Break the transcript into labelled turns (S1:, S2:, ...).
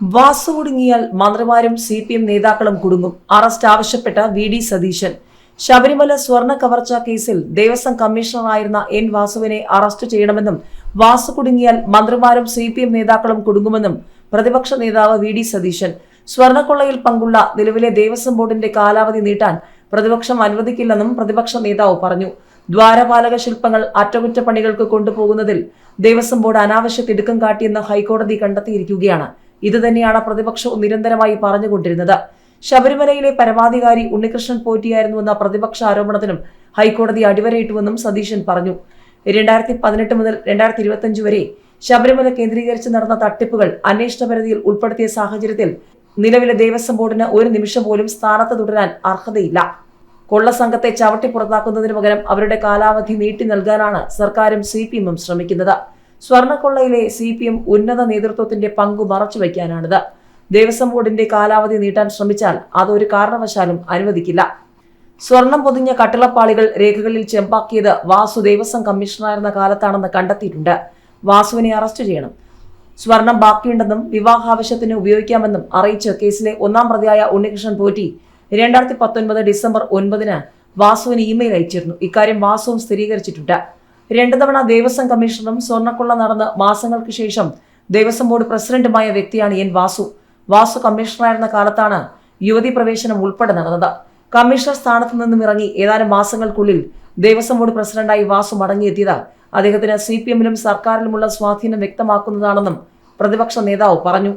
S1: വാസു കുടുങ്ങിയാൽ മന്ത്രിമാരും C P M നേതാക്കളും കുടുങ്ങും. അറസ്റ്റ് ആവശ്യപ്പെട്ട വി ഡി സതീശൻ. ശബരിമല സ്വർണ കവർച്ച കേസിൽ ദേവസ്വം കമ്മീഷണറായിരുന്ന എൻ വാസുവിനെ അറസ്റ്റ് ചെയ്യണമെന്നും വാസു കുടുങ്ങിയാൽ മന്ത്രിമാരും സി പി എം നേതാക്കളും കുടുങ്ങുമെന്നും പ്രതിപക്ഷ നേതാവ് വി ഡി സതീശൻ. സ്വർണക്കൊള്ളയിൽ പങ്കുള്ള നിലവിലെ ദേവസ്വം ബോർഡിന്റെ കാലാവധി നീട്ടാൻ പ്രതിപക്ഷം അനുവദിക്കില്ലെന്നും പ്രതിപക്ഷ നേതാവ് പറഞ്ഞു. ദ്വാരപാലക ശില്പങ്ങൾ അറ്റകുറ്റപ്പണികൾക്ക് കൊണ്ടുപോകുന്നതിൽ ദേവസ്വം ബോർഡ് അനാവശ്യ തിടുക്കം കാട്ടിയെന്ന് ഹൈക്കോടതി കണ്ടെത്തിയിരിക്കുകയാണ്. ഇതുതന്നെയാണ് പ്രതിപക്ഷവും നിരന്തരമായി പറഞ്ഞുകൊണ്ടിരുന്നത്. ശബരിമലയിലെ പരമാധികാരി ഉണ്ണികൃഷ്ണൻ പോറ്റിയായിരുന്നുവെന്ന പ്രതിപക്ഷ ആരോപണത്തിനും ഹൈക്കോടതി അടിവരയിട്ടുവെന്നും സതീശൻ പറഞ്ഞു. രണ്ടായിരത്തി പതിനെട്ട് മുതൽ രണ്ടായിരത്തി ഇരുപത്തിയഞ്ച് വരെ ശബരിമല കേന്ദ്രീകരിച്ച് നടന്ന തട്ടിപ്പുകൾ അന്വേഷണ പരിധിയിൽ ഉൾപ്പെടുത്തിയ സാഹചര്യത്തിൽ നിലവിലെ ദേവസ്വം ബോർഡിന് ഒരു നിമിഷം പോലും സ്ഥാനത്ത് തുടരാൻ അർഹതയില്ല. കൊള്ള സംഘത്തെ ചവിട്ടി പുറത്താക്കുന്നതിന് പകരം അവരുടെ കാലാവധി നീട്ടി നൽകാനാണ് സർക്കാരും സി ശ്രമിക്കുന്നത്. സ്വർണക്കൊള്ളയിലെ സി പി എം ഉന്നത നേതൃത്വത്തിന്റെ പങ്കു മറച്ചുവെക്കാനാണിത് ദേവസ്വം ബോർഡിന്റെ കാലാവധി നീട്ടാൻ ശ്രമിച്ചാൽ അതൊരു കാരണവശാലും അനുവദിക്കില്ല. സ്വർണം പൊതിഞ്ഞ കട്ടിളപ്പാളികൾ രേഖകളിൽ ചെമ്പാക്കിയത് വാസു ദേവസ്വം കമ്മീഷണറായിരുന്ന കാലത്താണെന്ന് കണ്ടെത്തിയിട്ടുണ്ട്. വാസുവിനെ അറസ്റ്റ് ചെയ്യണം. സ്വർണം ബാക്കിയുണ്ടെന്നും വിവാഹാവശ്യത്തിന് ഉപയോഗിക്കാമെന്നും അറിയിച്ച് കേസിലെ ഒന്നാം പ്രതിയായ ഉണ്ണികൃഷ്ണൻ പോറ്റി രണ്ടായിരത്തി പത്തൊൻപത് ഡിസംബർ ഒൻപതിന് വാസുവിന് ഇമെയിൽ അയച്ചിരുന്നു. ഇക്കാര്യം വാസുവും സ്ഥിരീകരിച്ചിട്ടുണ്ട്. രണ്ടു തവണ ദേവസ്വം കമ്മീഷണറും സ്വർണക്കൊള്ള നടന്ന് മാസങ്ങൾക്ക് ശേഷം ദേവസ്വം ബോർഡ് പ്രസിഡന്റുമായ വ്യക്തിയാണ് എൻ വാസു. വാസു കമ്മീഷണറായിരുന്ന കാലത്താണ് യുവതി പ്രവേശനം ഉൾപ്പെടെ നടന്നത്. കമ്മീഷണർ സ്ഥാനത്ത് നിന്നും ഇറങ്ങി ഏതാനും മാസങ്ങൾക്കുള്ളിൽ ദേവസ്വം ബോർഡ് പ്രസിഡന്റായി വാസു മടങ്ങിയെത്തിയത് അദ്ദേഹത്തിന് സി പി എമ്മിലും സർക്കാരിലുമുള്ള സ്വാധീനം വ്യക്തമാക്കുന്നതാണെന്നും പ്രതിപക്ഷ നേതാവ് പറഞ്ഞു.